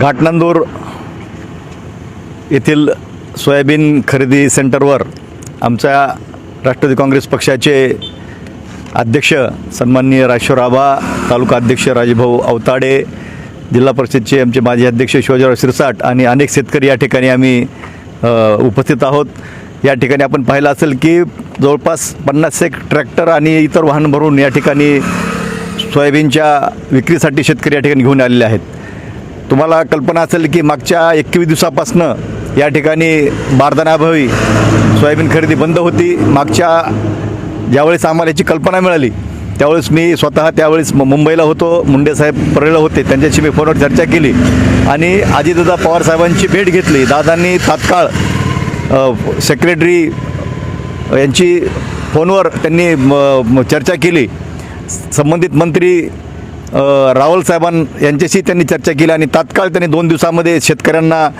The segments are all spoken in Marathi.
घाटनांदूर येथील सोयाबीन खरेदी सेंटरवर आमच्या राष्ट्रवादी काँग्रेस पक्षाचे अध्यक्ष सन्माननीय राजेश्वर आबा तालुका अध्यक्ष राजभाऊ अवताडे जिल्हा परिषदचे आमचे माजी अध्यक्ष शिवाजीराव शिरसाट आणि अनेक शेतकरी या ठिकाणी आम्ही उपस्थित आहोत. या ठिकाणी आपण पाहिलं असेल की जवळपास पन्नास एक ट्रॅक्टर आणि इतर वाहन भरून या ठिकाणी सोयाबीनच्या विक्रीसाठी शेतकरी या ठिकाणी घेऊन आलेले आहेत. तुम्हाला कल्पना असेल की मागच्या एकवीस दिवसापासनं या ठिकाणी बारदानाअभावी सोयाबीन खरेदी बंद होती. मागच्या ज्यावेळेस आम्हाला याची कल्पना मिळाली त्यावेळेस मी स्वतः त्यावेळेस मु- मुंबईला होतो मुंडेसाहेब परळीला होते त्यांच्याशी मी फोनवर चर्चा केली आणि अजितदादा पवार साहेबांची भेट घेतली. दादांनी तात्काळ सेक्रेटरी यांची फोनवर त्यांनी म- चर्चा केली. संबंधित मंत्री रावल साहेबां यांच्याशी त्यांनी चर्चा केली आणि तात्काळ त्यांनी दोन दिवसामध्ये शेतकऱ्यांना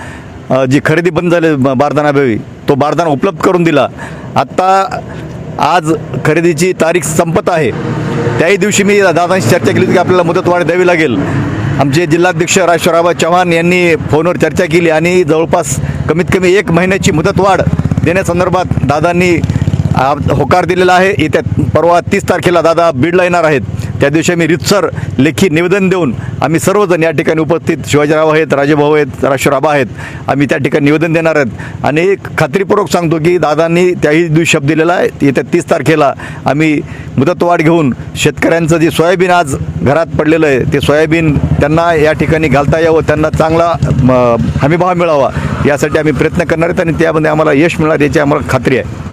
जी खरेदी बंद झाली ब- तो बारदाना उपलब्ध करून दिला. आत्ता आज खरेदीची तारीख संपत आहे. त्याही दिवशी मी दादांशी चर्चा केली की आपल्याला मुदतवाढ द्यावी लागेल. आमचे जिल्हाध्यक्ष राजेश्वरराव चव्हाण यांनी फोनवर चर्चा केली आणि जवळपास कमीत कमी एक महिन्याची मुदतवाढ देण्यासंदर्भात दादांनी होकार दिलेला आहे. येत्या परवा तीस तारखेला दादा बीडला येणार आहेत. त्या दिवशी आम्ही रितसर लेखी निवेदन देऊन आम्ही सर्वजण या ठिकाणी उपस्थित. शिवाजीराव आहेत राजेभाऊ आहेत राजेश्वराबा आहेत. आम्ही त्या ठिकाणी निवेदन देणार आहेत. आणि खात्रीपूर्वक सांगतो की दादांनी त्याही दिवशी शब्द दिलेला आहे. येत्या तीस तारखेला आम्ही मुदतवाढ घेऊन शेतकऱ्यांचं जे सोयाबीन आज घरात पडलेलं आहे ते सोयाबीन त्यांना या ठिकाणी घालता यावं त्यांना चांगला म, हमीभाव मिळावा यासाठी आम्ही प्रयत्न करणार आहेत आणि त्यामध्ये आम्हाला यश मिळणार याची आम्हाला खात्री आहे.